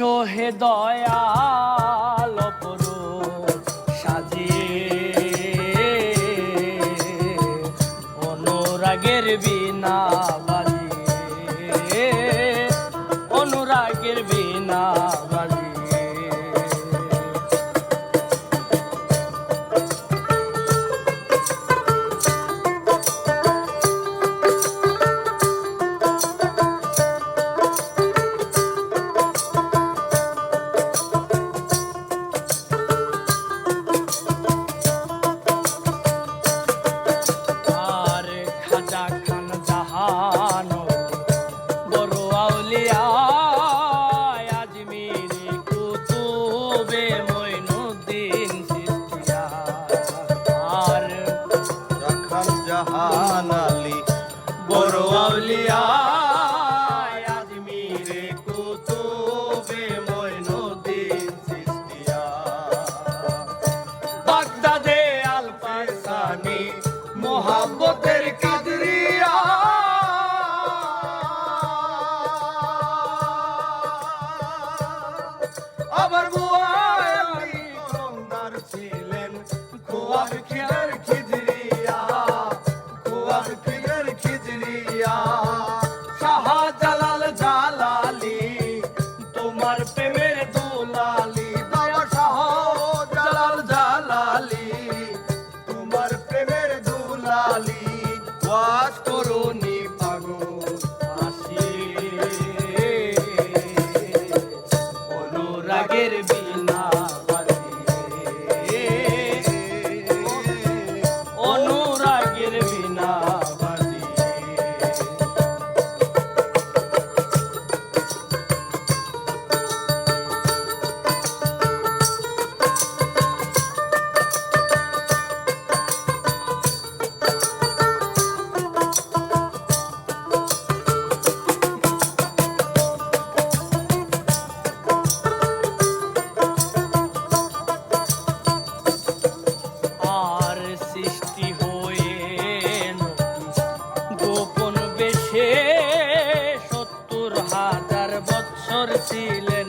এসো হে দয়াল করো সাজিয়ে অনুরাগের বিনা আমার প্রেমের দুলালি দয়া শাহ জালাল জালালি। তোমার প্রেমের দুলালি, ওয়াজ করুনি পাগল আসি বিন করছিলেন